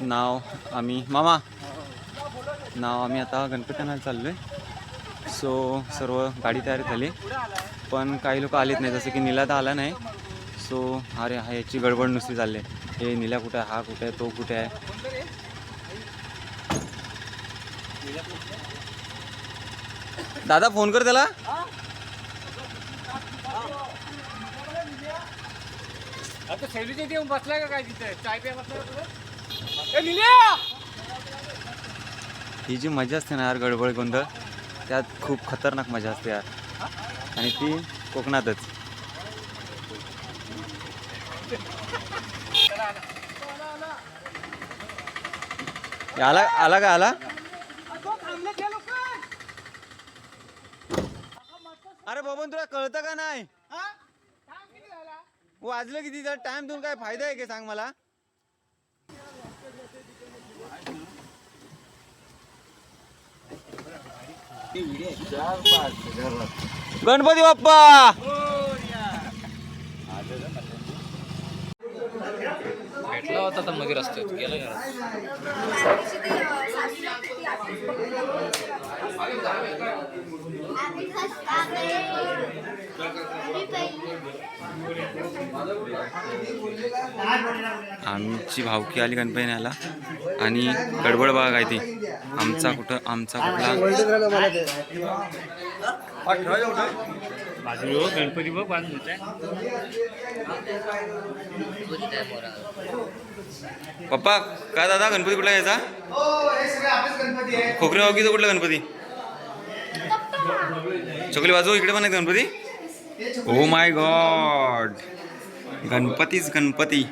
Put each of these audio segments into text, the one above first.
नाव आम्ही मामा. नाव आम्ही आता गणपती आणायला चाललो आहे सो सर्व गाडी तयार झाली. पण काही लोक आलेत नाही जसं की नीला तर आला नाही. सो अरे हा याची गडबड नुसती चालली आहे. हे नीला कुठे आहे? हा कुठे आहे? तो कुठे आहे? दादा फोन कर त्याला. आता येऊन बसलाय का काय तिथे? चाय प्या बसलाय ही जी मजा असते ना यार गडबड गोंधळ त्यात खूप खतरनाक मजा असते यार. आणि ती कोकणातच. आला आला का आला? अरे बाबा तुला कळतं का नाही? वाजलं किती? टाइम देऊन काय फायदा आहे का सांग मला? गणपती बाप्पा! भेटला होता तर मग रस्त्यात. गेला घरात आमची भावकी आली गणपती न्यायला आणि गडबड बघा काय ती. आमचा कुठं आमचा कुठला. बाजू गणपती बघ पप्पा काय दादा गणपती कुठला यायचा खोकरे भावकीचा कुठला गणपती? चोकली बाजू इकडे पण आहे गणपती. ओ माय गॉड गणपतीच गणपती.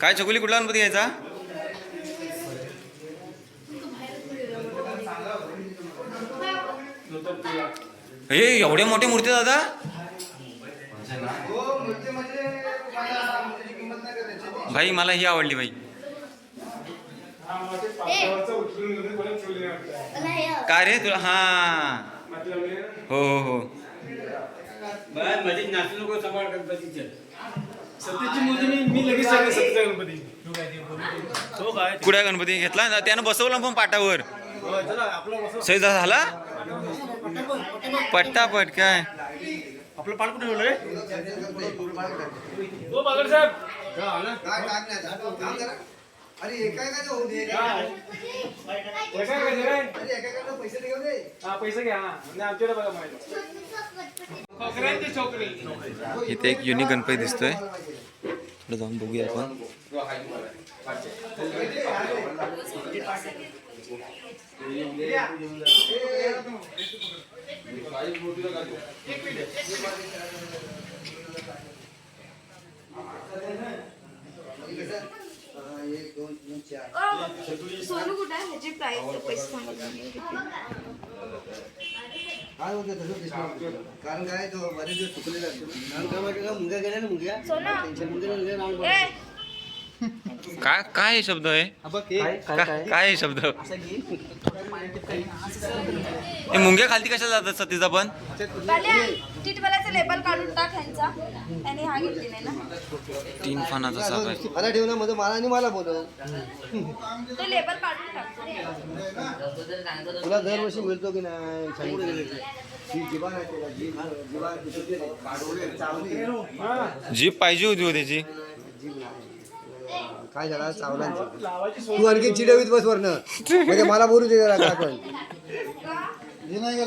काय चकोली कुठला गणपती यायचा हे एवढे मोठे मूर्ती दादा? भाई मला ही आवडली भाई. काय रे तुला? हा. हो. हो हो सत्याची मूर्ती मी मी लगेच सांगेन सत्याचा गणपती. तो काय कुठे गणपती? घेतला? ना त्यानं बसवला पण पाटावर. हो, चला आपला बसव. सही झाला? पट्टापट काय? आपलं पाठ कुठे ठेवलंय? हो बागड साहेब. अरे एकाएकाचं होऊ दे. काय? पैसे? अरे एकाएकाला पैसे घेऊ दे हा पैसे घ्या हा. आणि आमच्याकडे बघा माहिती खोकऱ्यांची छोकरी इथे एक युनिक गणपती दिसतोय. पुढे जाऊन बघूया आपण. एक दोन तीन चार. सोनू कुठे आहे? ह्याची प्राइस पैसे सांगितले काय होतं तसं दिसणार कारण काय तो बरेच दिवस चुकलेला असतो मुलगा गेला ना मुलगा? मुलगा काय काय शब्द आहे. काय काय शब्द. हे मुंग्या खालती कशा जातात सतीचा पण बाल्या टिटवाल्याचं लेबल काढून टाक ह्यांचा त्याने हा घेतली नाही ना तीन फानाचा नुसती फळा ठेवू ना मध्ये मला आणि मला बोलव तो लेबल काढून टाक तुला दरवर्षी मिळतो की नाही. ही जीप पाहिजे होती हो त्याची. काय झाला? चावलांची. तू आणखी चिडवीत बस वरनं. म्हणजे मला बोलू दे जरा काय पण हे नाही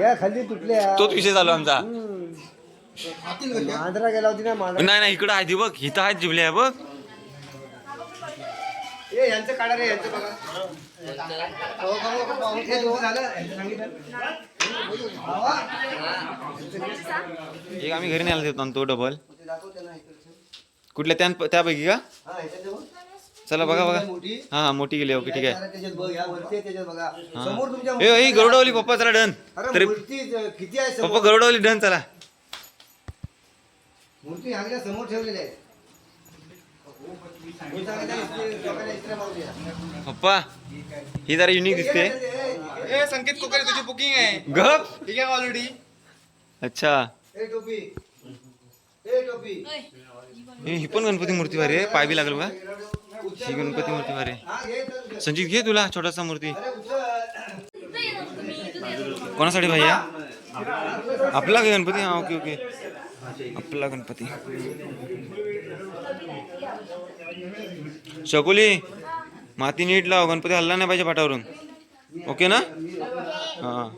या खाली तुटल्या तोच विषय चालू आमचा. मांजरा गेला होती ना मांजरा. नाही नाही इकडं आहे ती बघ इथं आहेत जिबले आहे बघ. ए यांचं काढा रे यांचं बघा. हो, दोघं झालं यांचं सांगितलं. भावा, एक आम्ही घरी न्यायला देतो आणि तो डबल ते दाखव त्यांना इकडचं. कुठल्या त्या त्यापैकी का? हा. चला बघा बघा. मोठी. हा हा मोठी गेली ओके ठीक आहे. ए ए, गरुडावली पप्पा चला डन. तरी मूर्ती ज- किती आहे पप्पा गरुडावली डन चला. मूर्ती समोर. पप्पा ही जरा युनिक दिसते. ए, संकेत कोकरे तुझी बुकिंग आहे. गप. ठीक आहे ऑलरेडी अच्छा. ए टोपी. हे ही पण गणपती मूर्ती भारी आहे. पाय बी लागलो का ही गणपती मूर्ती भारी आहे. हा. संजित घे. तुला छोटासा मूर्ती. कोणासाठी भैया आपला का गणपती? हा ओके ओके. आपला गणपती. शकुली माती नीट लाव. गणपती हल्ला नाही पाहिजे पाठावरून ओके ना? हा.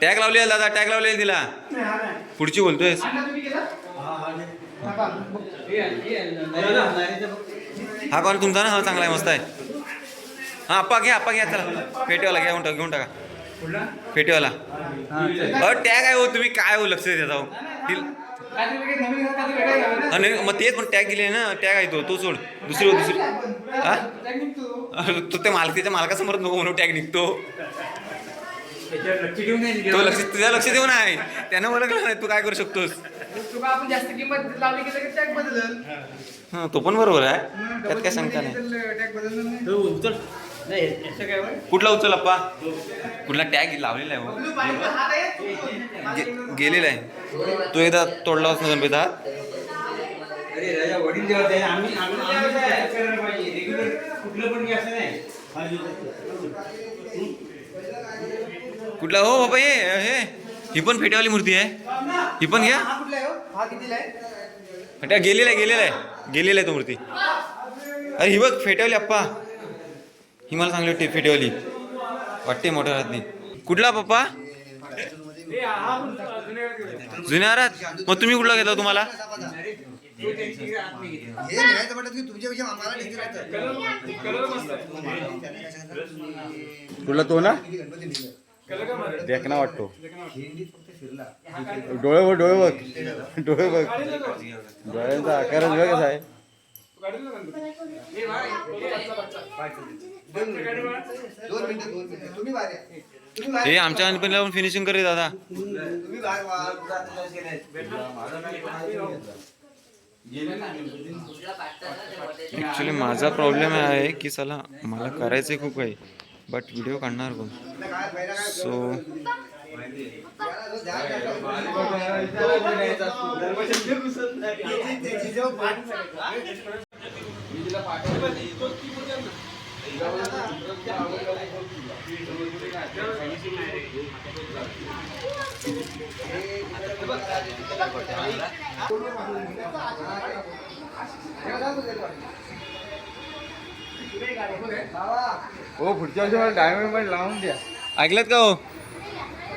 टॅग लावली दादा टॅग लावले तिला. पुढची बोलतोय हा कॉल तुमचा ना? हा चांगला आहे मस्त आहे. हा आप्पा घ्या आप्पा घ्या चला. पेटीवाला घ्या घेऊन टाका घेऊन टाका. पेटीवाला. अ टॅग आहे हो तुम्ही काय हो लक्ष देता हो नाही, मग तेच पण टॅग गेले ना. टॅग आहे तो तो सोड. दुसरी दुसरी. हा? अरे, तू त्या मालकीच्या मालकासमोर नको म्हणून टॅग निघतो. तो लक्ष तुझ्या लक्ष देऊन आहे. त्यानं ओळखलं नाही तू काय करू शकतोस? तुला आपण जास्त किंमत लावली की लगेच टॅग बदलल? हा तो पण बरोबर आहे. त्यात काय सांगता नाही. टॅग बदलणार नाही. कुठला उचल अप्पा? कुठला टॅग लावलेला आहे हो. गे- गेलेला आहे. तो एकदा तोडला असं नाही. कुठला? हो बाबा हे हे. ही पण फेट्यावाली मूर्ती आहे. ही पण घ्या. हा कुठला आहे हो? हा कितीला आहे? फेट्या गेलेला आहे गेलेला आहे. गेलेला आहे तो मूर्ती. अरे ही बघ फेट्यावाली अप्पा. ही मला चांगली टिफी ठेवली वाटते मोठ्या राहत कुठला पप्पा? जुन्या हारात मग तुम्ही कुठला घेतला हो तुम्हाला? कुठला तो ना? देखना वाटतो. डोळे बघ डोळे बघ. डोळे बघ. डोळ्यांचा आकारच बघ आहे दोन मिनिटं. दोन मिनिटं तुम्ही बाहेर या. तुम्ही बाहेर हे आमच्या गणपतीला पण फिनिशिंग करे दादा. तुम्ही बाहेर वा. ॲक्च्युली माझा प्रॉब्लेम आहे की चला मला करायचं खूप काही बट व्हिडिओ काढणार कोण? आता काय पहिला काय सो त्याला जो ध्यान त्याची- त्याची जो पाठ- हो पुढच्या वर्षी मला डायमंड लावून द्या. ऐकलं का हो?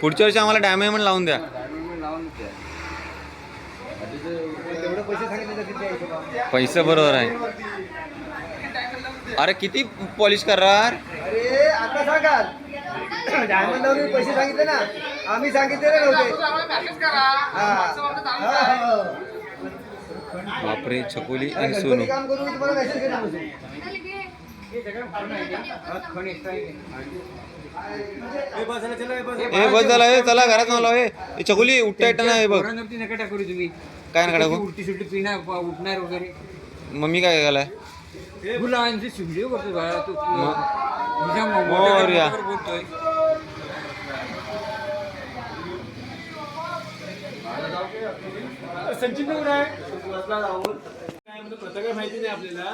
पुढच्या वर्षी आम्हाला डायमंड लावून द्या. डायमंड लावून द्या? पैसे बरोबर आहे. अरे किती पॉलिश करणार अरे आता सांगाल. डायमंड पैसे सांगितले ना. आम्ही सांगितलेले नव्हते. हा. हा, हो. बापरे छकोली आणि सोनू. काम करून तुम्हाला मेसेज केला नव्हते. ए बस झाला ए चला घरात मला हे छकुली उठता येतं ना हे बघ. नका टाकू तुम्ही. काय नका टाकू? उलटी पिणार उठणार वगैरे. मम्मी काय घालाय मुलांची शिवली करतो बाळा तू. तुझ्या बोलतोय. आहे. काय पत्रकार माहिती नाही आपल्याला.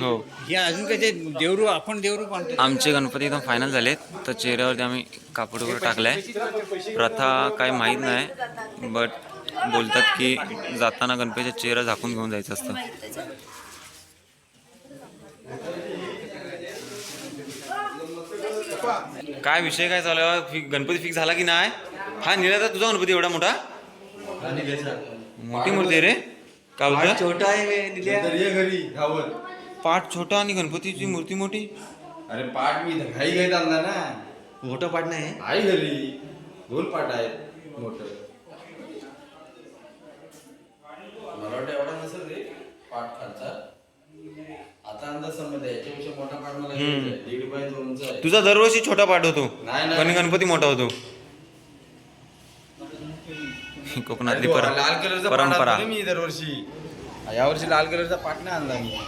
हो. हे अजून काय देवरू आपण देवरू बांधतो आमचे गणपती एकदम फायनल झालेत. तर चेहऱ्यावरती आम्ही कापड वगैरे टाकलाय. प्रथा काही माहीत नाही बट बोलतात की जाताना गणपतीचा चेहरा झाकून घेऊन जायचं असतं. काय विषय काय चालू आहे? गणपती फिक्स झाला की नाही? हा निळाचा तुझा गणपती एवढा मोठा? मोठी मूर्ती आहे रे. काय छोटा आहे घरी पाठ छोटा आणि गणपतीची मूर्ती मोठी? अरे पाठ मी घाई घाईत आणला ना. मोठा पाठ नाही. आई घरी. दोन पाठ आहेत मोठ. वाटतं एवढा नसेल रे पाठ खालचा. आता अंदाज समज आहे याच्यापेक्षा मोठा पाठ मला घ्यायचा आहे. दीड बाय दोनचा आहे. तुझा दरवर्षी छोटा पाठ होतो. नाही, नाही. पण गणपती मोठा होतो. कोकणातली पर लाल कलरचा परंपरा. मी दरवर्षी. यावर्षी लाल कलरचा पाट नाही आणला मी.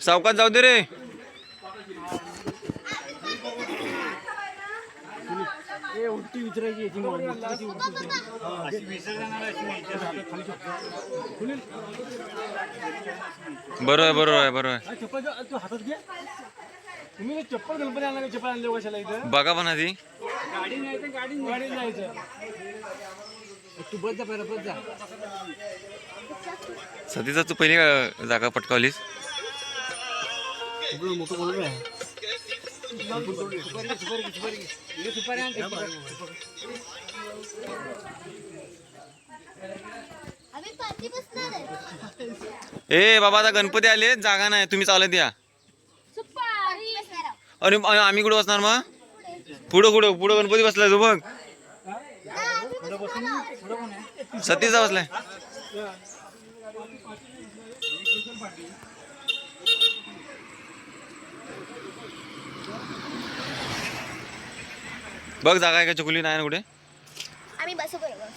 सावकाश जाऊ दे रे. बरोबर आहे बरोबर आहे बरोबर आहे. हा, चप्पल तू हातात घे. तुम्ही चप्पल गणपती आणला का चप्पल आणले कशाला इथं? बघा पण आधी. गाडी नाही तर गाडी गाडी जायचं तू बस जा पहिला बस जा. सतीचा तू पहिली जागा पटकावलीस? मोठं बोलू आहे? ए बाबा आता गणपती आले जागा नाही तुम्ही चालत या. अरे आम्ही कुठं बसणार मग पुढं कुठं पुढं गणपती बसलाय तो बघ. सतीचा बसलाय बघ जागा आहे का चकुली नाही ना कुठे? आम्ही बसू बरोबर.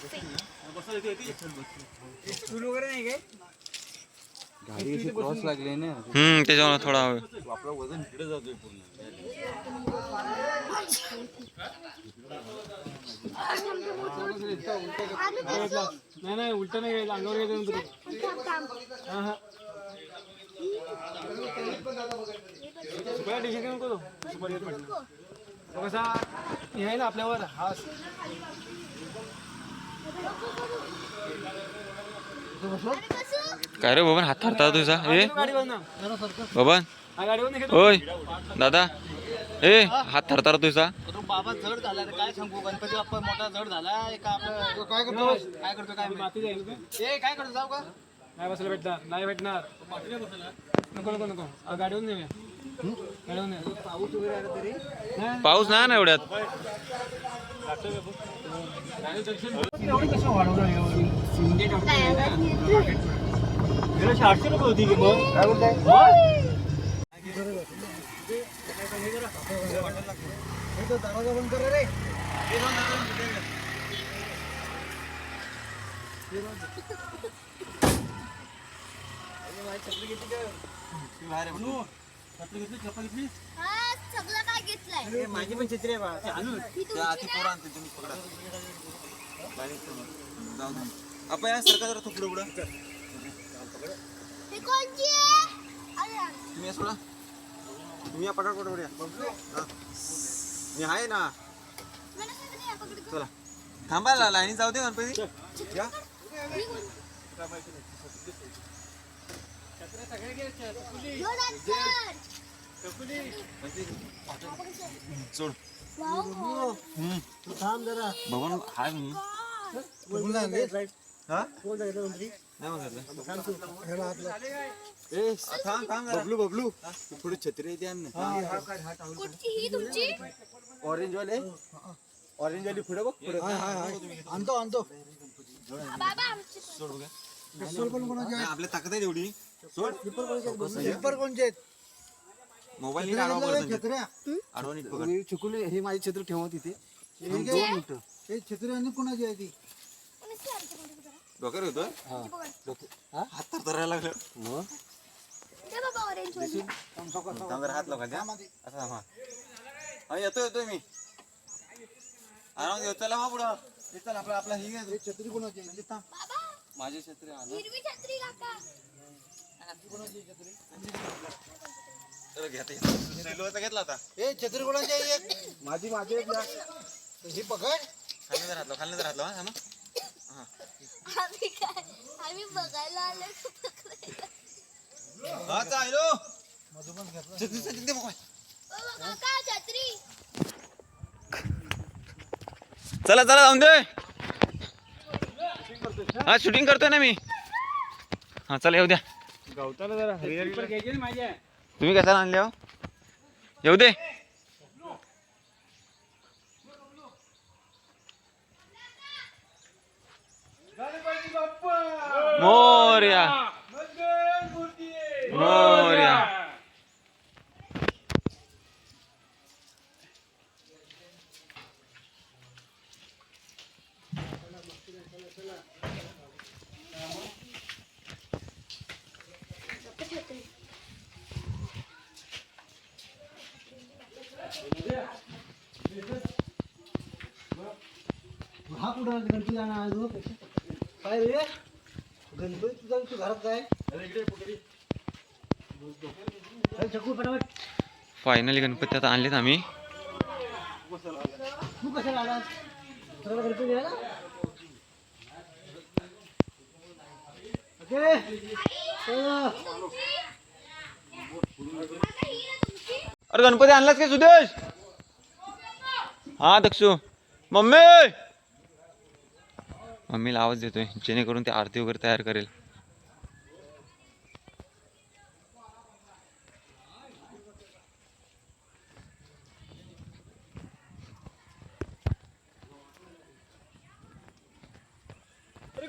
क्रॉस लागले ना. हम्म त्याच्यामुळे थोडा. आपलं वजन इकडे जातोय पूर्ण. नाही नाही उलट नाही अंगावर घ्यायचं. हा हा. सुपारी टेन्शन घेऊ नको तू. सुपारी तो कसा हे आहे ना आपल्यावर हा काय रे बाबा हात थरता तुझा? ए? गाडीवर ना. बाबा हा गाडीवर नाही घेतो ओय दादा. ए हात थरता तुझा. बाबा जड झाला रे काय सांगू? गणपती बाप्पा मोठा जड झाला का आपलं काय करतो काय करतो? काय माती ए काय करतो जाऊ का? नाही बसायला भेटणार नाही भेटणार. नको नको नको. गाडीवर नाही, पाऊस नाही ना एवढ्यात एवढी कसं वाढवणार एवढी? शिंदे डॉक्टर आहे ना. गेल्या आठशे रुपये होती की मग काय बोलताय हा सगळं काय घेतलंय. माझी पण चित्रे आहे बा ही तुमची आपण या सरका जरा ही कोणची आहे? अरे यार. तुम्ही सोडा. तुम्ही या पटापट उड्या मी आहे ना. मला सांग नाही, पकड तू. चला. थांबायला लाईनी जाऊ दे गणपती. या. कोण? सोड हाय हा नाही ए थांब थांब बबलू बबलू थोडी छत्री येते ऑरेंज वाले ऑरेंज वाली पुढे बघ पुढे आणतो आणतो सोड बघा आपल्या ताकद आहे एवढी सोड. हेल्पर कोणचे आहेत? मोबाईल नीट पकड. मी चुकून हे माझी चित्र ठेवत इथे दोन मिनिटं. हे छत्री आणि कोणाची आहे ती? डोक्यावर होतं पकड. हात तर धरायला लागलं. दे बाबा orange वाली. थांब जरा हात लावा द्या असं थांब, हा. हा येतो येतोय मी. आराम येऊ चला हा पुढं. हे चल आपला आपला ही घे छत्री कोणाची आहे? थांब. बाबा माझी छत्री हिरवी छत्री काका चला घ्या ते सिल्वरचा घेतला होता. हे छत्री कोणाची आहे एक? माझी माझी एक. ही पकड. खाली जर हातला खाली जर हातला हा थांबा. आम्ही काय आम्ही बघायला आलो हा छत्री छत्री छत्री? चला चला जाऊन दे. हा शूटिंग करतोय ना मी. हा चला येऊ द्या. गवताला जरा हरिहर तुम्ही कशाला आणले हो? येऊ दे. मोर्या. मोर्या. कुठं गणपती हो. काय रे? गणपती तुझा तू घरात काय? पटापट. फायनली गणपती आता आणलेत आम्ही. तू कशाला आलास? तुला गणपती ओके. अरे गणपती आणलाच काय सुदेश? हा दक्षू. मम्मी! मम्मीला आवाज आहे जेणेकरून ते आरती वगैरे तयार करेल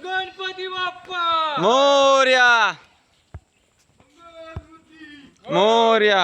गणपती बाप्पा मोर्या मोर्या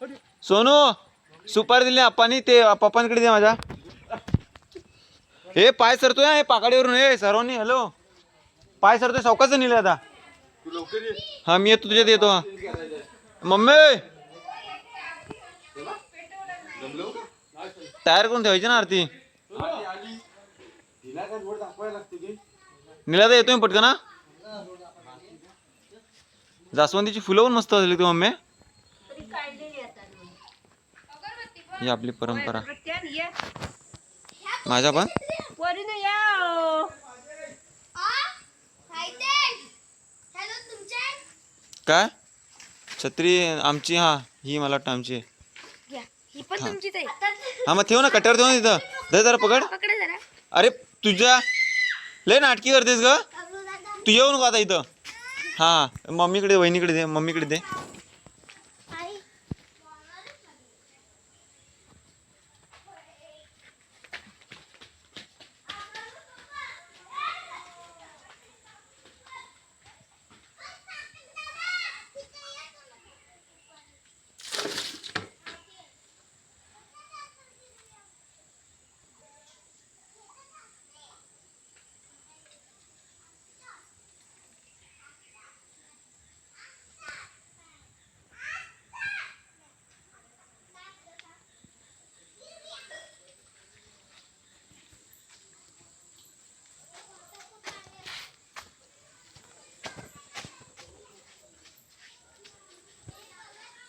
सोनू सुपारी दिली आप्पानी ते पप्पांकडे दे माझ्या. हे पाय सरतोय हे पाकाडीवरून हे सर्वांनी हॅलो पाय सरतोय सावकाच नेले आता. हा मी येतो तुझ्यात येतो. मम्मी! तयार करून ठेवायची ना आरती. निला तर येतोय पटकन ना जास्वंदीची फुलं पण मस्त असली ती मम्मी. ही आपली परंपरा. माझ्या पण? काय? छत्री आमची हा ही मला वाटतं आमची. ही पण तुमचीच आहे. हा मग ठेव ना कट्यावर ठेव ना तिथं दे जरा पकड. पकडा जरा. अरे तुझ्या लय नाटकी करतेस ग. तू येऊ नको आता इथं. हा मम्मीकडे वहिनीकडे दे मम्मीकडे दे.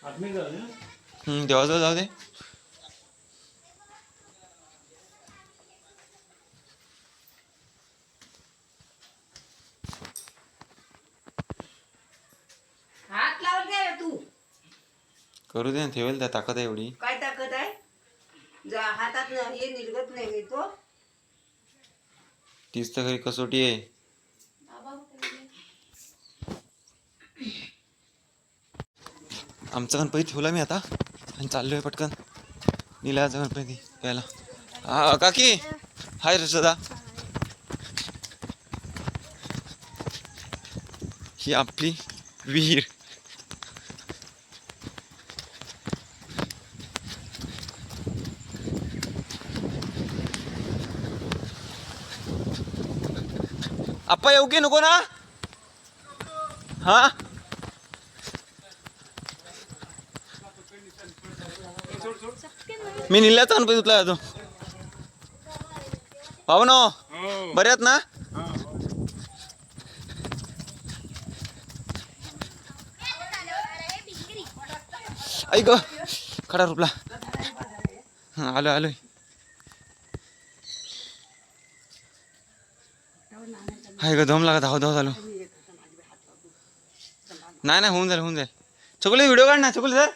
हम्म, देवाजवळ जाऊ दे हात काय तू करू दे ना ठेवेल त्या ताकद आहे एवढी काय ताकद आहे जा हातात हे निलगत नाही हे तो तीच तर खरी कसोटी आहे आमचा गणपती ठेवला मी आता. आणि चाललोय पटकन. निलाचा गणपती घ्यायला. हा काकी! हाय रशदा ही आपली विहीर. आप्पा येऊ की नको ना? हा? मी निल्याचा गणपती तुला जातो भावनो बरे आहेत ना? ऐक खडा रुपला. हा आलोय आलोय. हाय ग दम लागा धाव धाव झालो नाही नाही होऊन जाईल होऊन जाईल. चकुले व्हिडिओ काढ ना चकुले सर.